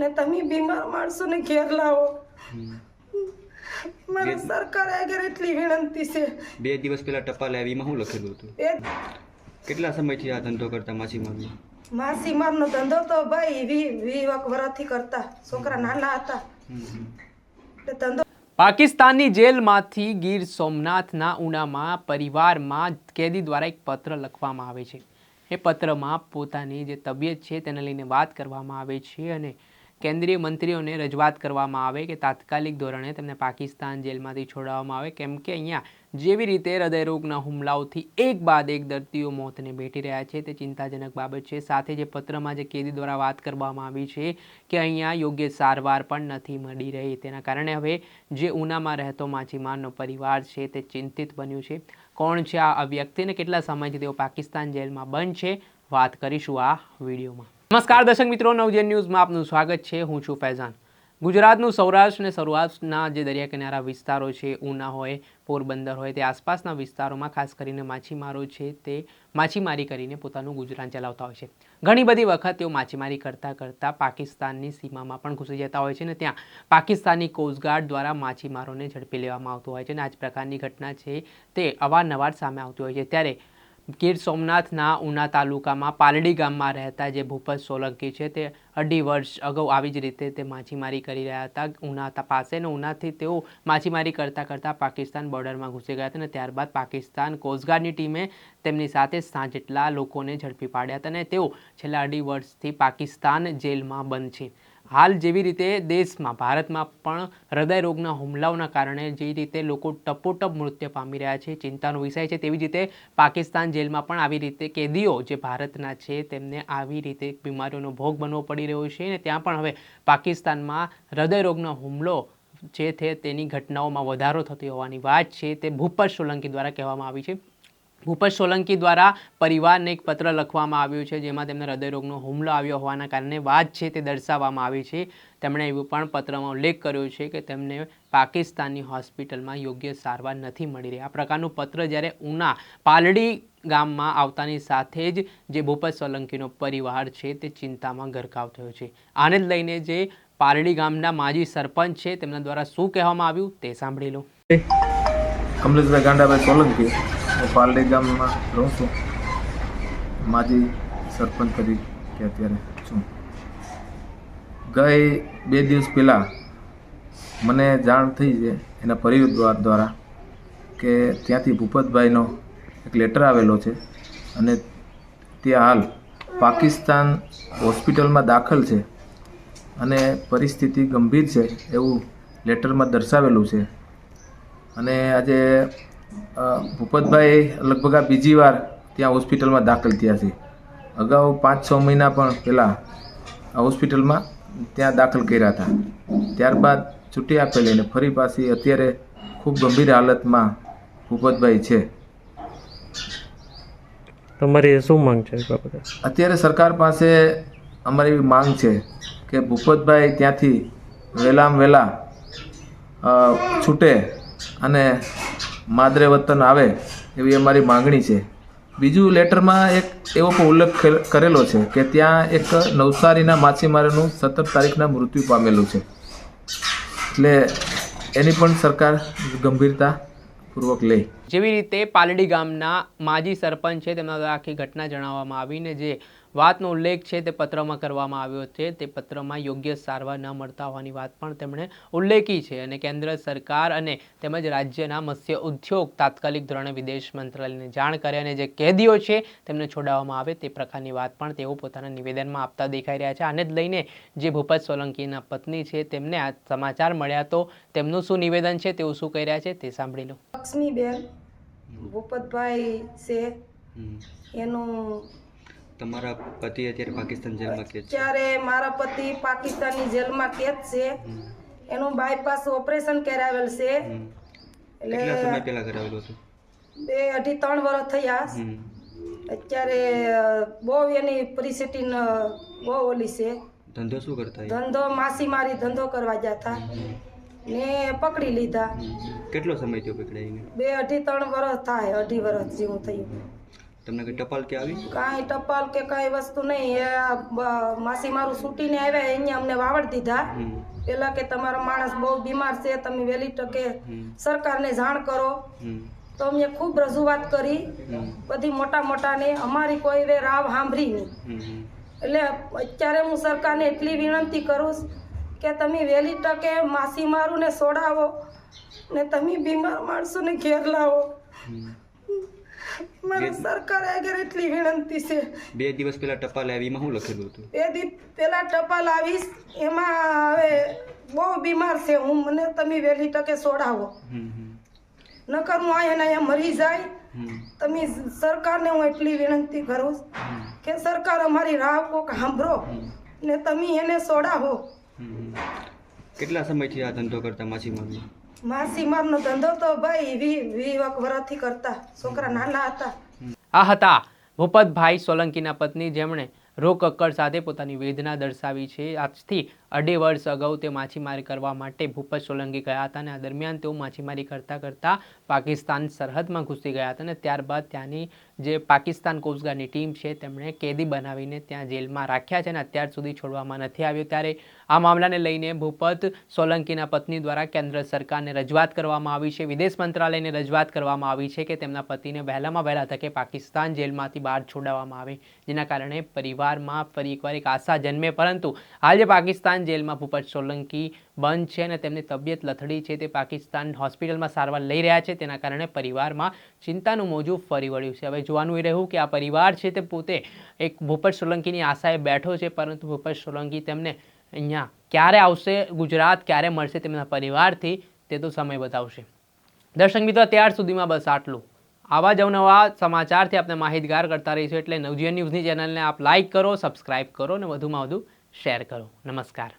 ને તમે બીમાર માણસોને ઘેર લાવો. મારે સરકારે આગળ એટલી વિનંતી છે. બે દિવસ પહેલા ટપાલ આવીમાં શું લખેલું હતું? કેટલા સમયથી આ ધંધો કરતા માછીમારનો માસીમારનો ધંધો તો ભાઈ વી વી વર્ષથી કરતા. છોકરા નાના હતા. એટલે ધંધો પાકિસ્તાનની જેલમાંથી ગીર સોમનાથના ઉનામાં પરિવારમાં કેદી દ્વારા એક પત્ર લખવામાં આવે છે. એ પત્રમાં પોતાની જે તબિયત છે તેને લઈને વાત કરવામાં આવે છે અને કેન્દ્રીય મંત્રીઓને રજૂઆત કરવામાં આવે કે તાત્કાલિક ધોરણે તેમને પાકિસ્તાન જેલમાંથી છોડાવવામાં આવે, કેમ કે અહીંયા જેવી રીતે હૃદયરોગના હુમલાઓથી એક બાદ એક દર્દીઓ મોતને ભેટી રહ્યા છે, તે ચિંતાજનક બાબત છે. સાથે જે પત્રમાં જે કેદી દ્વારા વાત કરવામાં આવી છે કે અહીંયા યોગ્ય સારવાર પણ નથી મળી રહી. તેના કારણે હવે જે ઉનામાં રહેતો માછીમારનો પરિવાર છે તે ચિંતિત બન્યું છે. કોણ છે આ વ્યક્તિને કેટલા સમયથી તેઓ પાકિસ્તાન જેલમાં બંધ છે? વાત કરીશું આ વિડીયોમાં. નમસ્કાર દર્શક મિત્રો નવજન ન્યૂઝમાં આપનું સ્વાગત છે. હું છું ફૈઝાન. ગુજરાતનું સૌરાષ્ટ્ર અને સૌરાષ્ટ્રના જે દરિયા કિનારા વિસ્તારો છે, ઉના હોય, પોરબંદર હોય, તે આસપાસના વિસ્તારોમાં ખાસ કરીને માછીમારો છે તે માછીમારી કરીને પોતાનું ગુજરાન ચલાવતા હોય છે. ઘણી બધી વખત તેઓ માછીમારી કરતાં કરતાં પાકિસ્તાનની સીમામાં પણ ઘૂસી જતા હોય છે ને ત્યાં પાકિસ્તાની કોસ્ટગાર્ડ દ્વારા માછીમારોને ઝડપી લેવામાં આવતું હોય છે અને આ જ પ્રકારની ઘટના છે તે અવારનવાર સામે આવતી હોય છે. ત્યારે ગીર સોમનાથના ઉના તાલુકામાં પાલડી ગામમાં રહેતા જે ભૂપત સોલંકી છે, તે અઢી વર્ષ અગાઉ આવી જ રીતે તે માછીમારી કરી રહ્યા હતા. ઉના પાસે ને ઉનાથી તેઓ માછીમારી કરતાં કરતાં પાકિસ્તાન બોર્ડરમાં ઘૂસી ગયા હતા અને ત્યારબાદ પાકિસ્તાન કોસ્ટગાર્ડની ટીમે તેમની સાથે સાત જેટલા લોકોને ઝડપી પાડ્યા હતા અને તેઓ છેલ્લા અઢી વર્ષથી પાકિસ્તાન જેલમાં બંધ છે. હાલ જેવી રીતે દેશમાં, ભારતમાં પણ હૃદયરોગના હુમલાઓના કારણે જે રીતે લોકો ટપોટપ મૃત્યુ પામી રહ્યા છે, ચિંતાનો વિષય છે, તેવી જ રીતે પાકિસ્તાન જેલમાં પણ આવી રીતે કેદીઓ જે ભારતના છે, તેમને આવી રીતે બીમારીઓનો ભોગ બનવો પડી રહ્યો છે અને ત્યાં પણ હવે પાકિસ્તાનમાં હૃદયરોગનો હુમલો જે છે તેની ઘટનાઓમાં વધારો થતો હોવાની વાત છે, તે ભૂપત સોલંકી દ્વારા કહેવામાં આવી છે. ભૂપત સોલંકી દ્વારા પરિવારને એક પત્ર લખવામાં આવ્યું છે, જેમાં તેમને હૃદયરોગનો હુમલો આવ્યો હોવાના કારણે વાત છે તે દર્શાવવામાં આવી છે. તેમણે એવું પણ પત્રમાં ઉલ્લેખ કર્યો છે કે તેમને પાકિસ્તાનની હોસ્પિટલમાં યોગ્ય સારવાર નથી મળી રહી. આ પ્રકારનું પત્ર જ્યારે ઉના પાલડી ગામમાં આવતાની સાથે જ જે ભૂપત સોલંકીનો પરિવાર છે તે ચિંતામાં ગરકાવ થયો છે. આને જ લઈને જે પાલડી ગામના માજી સરપંચ છે તેમના દ્વારા શું કહેવામાં આવ્યું તે સાંભળી લો. કમલેશભાઈ ગાંડાભાઈ સોલંકી. હું પાલડી ગામમાં રહું છું. માજી સરપંચ તરીકે અત્યારે છું. ગઈ બે દિવસ પહેલાં મને જાણ થઈ છે એના પરિવાર દ્વારા કે ત્યાંથી ભૂપતભાઈનો એક લેટર આવેલો છે અને તે હાલ પાકિસ્તાન હોસ્પિટલમાં દાખલ છે અને પરિસ્થિતિ ગંભીર છે એવું લેટરમાં દર્શાવેલું છે. અને આજે ભૂપતભાઈ લગભગ આ બીજી વાર ત્યાં હોસ્પિટલમાં દાખલ થયા છે. અગાઉ પાંચ છ મહિના પણ પહેલાં આ હોસ્પિટલમાં ત્યાં દાખલ કર્યા હતા. ત્યારબાદ છૂટી આપેલી અને ફરી પાછી અત્યારે ખૂબ ગંભીર હાલતમાં ભૂપતભાઈ છે. તમારી શું માંગ છે અત્યારે સરકાર પાસે અમારી એવી માંગ છે કે ભૂપતભાઈ ત્યાંથી વહેલામાં વહેલા છૂટે અને માદરે વતન આવે એવી અમારી માંગણી છે. બીજું લેટરમાં એક એવો પણ ઉલ્લેખ કરેલો છે કે ત્યાં એક નવસારીના માછીમારનું સત્તર તારીખના મૃત્યુ પામેલું છે. એટલે એની પણ સરકાર ગંભીરતા પૂર્વક લે. જેવી રીતે પાલડી ગામના માજી સરપંચ છે, તેમના દ્વારા આખી ઘટના જણાવવામાં આવીને જે વાતનો ઉલ્લેખ છે તે પત્રમાં કરવામાં આવ્યો છે. તે પત્રમાં યોગ્ય સારવાર ન મળતા હોવાની વાત પણ તેમણે ઉલ્લેખી છે અને કેન્દ્ર સરકાર અને તેમજ રાજ્યના મત્સ્ય ઉદ્યોગ તાત્કાલિક ધોરણે વિદેશ મંત્રાલયને જાણ કરે અને જે કેદીઓ છે તેમને છોડાવવામાં આવે તે પ્રકારની વાત પણ તેઓ પોતાના નિવેદનમાં આપતા દેખાઈ રહ્યા છે. આને જ લઈને જે ભૂપત સોલંકીના પત્ની છે તેમને આ સમાચાર મળ્યા તો તેમનું શું નિવેદન છે તેઓ શું કહી રહ્યા છે તે સાંભળી લો. લક્ષ્મીબેન ભૂપતભાઈ છે. એનું તમારા પતિ અત્યારે પાકિસ્તાન જેલમાં કેદ છે? ત્યારે મારા પતિ પાકિસ્તાનની જેલમાં કેદ છે. એનું બાયપાસ ઓપરેશન કરાવેલ છે. એટલે કેટલા સમય પહેલા કરાવેલું હતું? બે અઢી ત્રણ વર્ષ થયા. અત્યારે બહુ એની પરિસ્થિતિ બહુ ઓલી છે. ધંધો શું કરતા? ધંધો માસીમારી ધંધો કરવા જતા. ને પકડી લીધા. કેટલો સમય થયો પકડાઈને? બે અઢી ત્રણ વર્ષ થાય અઢી વર્ષ જેવું થયું. તમને કઈ ટપાલ કે આવી? કાંઈ ટપાલ કે કાંઈ વસ્તુ નહીં. એ માસી મારું છૂટીને આવ્યા અહીંયા અમને વાવડ દીધા. પેલા કે તમારો માણસ બહુ બીમાર છે તમે વહેલી તકે સરકારને જાણ કરો. તો અમે ખૂબ રજૂઆત કરી. બધી મોટા મોટાને અમારી કોઈ વે રાવ સાંભળી નહીં. એટલે અત્યારે હું સરકારને એટલી વિનંતી કરું કે તમે વહેલી તકે માસી મારું ને સોડાવો ને તમે બીમાર માણસોને ઘેર લાવો. મારે સરકાર આગળ એટલી વિનંતી છે. બે દિવસ પહેલા ટપાલ આવી એમાં શું લખેલું હતું? બે દિવસ પહેલા ટપાલ આવીશ એમાં હવે બહુ બીમાર છે હું મને તમે વહેલી તકે સોડાવો. નકર હું અહીંયા અહીંયા મરી જાય. તમે સરકારને હું એટલી વિનંતી કરું કે સરકાર અમારી રાહ કોક સાંભળો ને તમે એને સોડાવો. કેટલા સમયથી આ ધંધો કરતા ધંધો તો ભાઈ વી વી વર્ષથી કરતા. છોકરા હતા. આ હતા ભૂપતભાઈ સોલંકીના પત્ની, જેમણે રોગ અક્કડ સાથે પોતાની વેદના દર્શાવી છે. આજથી અઢી વર્ષ અગાઉ તે માછીમારી કરવા માટે ભૂપત સોલંકી ગયા હતા અને આ દરમિયાન તેઓ માછીમારી કરતાં કરતાં પાકિસ્તાન સરહદમાં ઘૂસી ગયા હતા અને ત્યારબાદ ત્યાંની જે પાકિસ્તાન કોસ્ટગાર્ડની ટીમ છે તેમણે કેદી બનાવીને ત્યાં જેલમાં રાખ્યા છે અને અત્યાર સુધી છોડવામાં નથી આવ્યો. ત્યારે આ મામલાને લઈને ભૂપત સોલંકીના પત્ની દ્વારા કેન્દ્ર સરકારને રજૂઆત કરવામાં આવી છે. વિદેશ મંત્રાલયને રજૂઆત કરવામાં આવી છે કે તેમના પતિને વહેલામાં વહેલા તકે પાકિસ્તાન જેલમાંથી બહાર છોડાવવામાં આવે, જેના કારણે પરિવારમાં ફરી એકવાર એક આશા જન્મે. પરંતુ હાલ જે પાકિસ્તાન જેલમાં ભૂપત સોલંકી બંધ છે અને તેમની તબિયત લથડી છે. તે પાકિસ્તાન હોસ્પિટલમાં સારવાર લઈ રહ્યા છે. તેના કારણે પરિવારમાં ચિંતાનું મોજું ફરી વળ્યું છે. હવે જોવાનું એ રહ્યું કે આ પરિવાર છે તે પોતે એક ભૂપત સોલંકીની આશાએ બેઠો છે, પરંતુ ભૂપત સોલંકી તેમને અહીંયા ક્યારે આવશે ગુજરાત, ક્યારે મળશે તેમના પરિવારથી તે તો સમય બતાવશે. દર્શક મિત્રો ત્યાર સુધીમાં બસ આટલું. આવા જ અવનવા સમાચારથી આપણે માહિતગાર કરતા રહીશું. એટલે નવજીવન ન્યૂઝની ચેનલને આપ લાઇક કરો સબસ્ક્રાઇબ કરો અને વધુમાં વધુ શેર કરો. નમસ્કાર.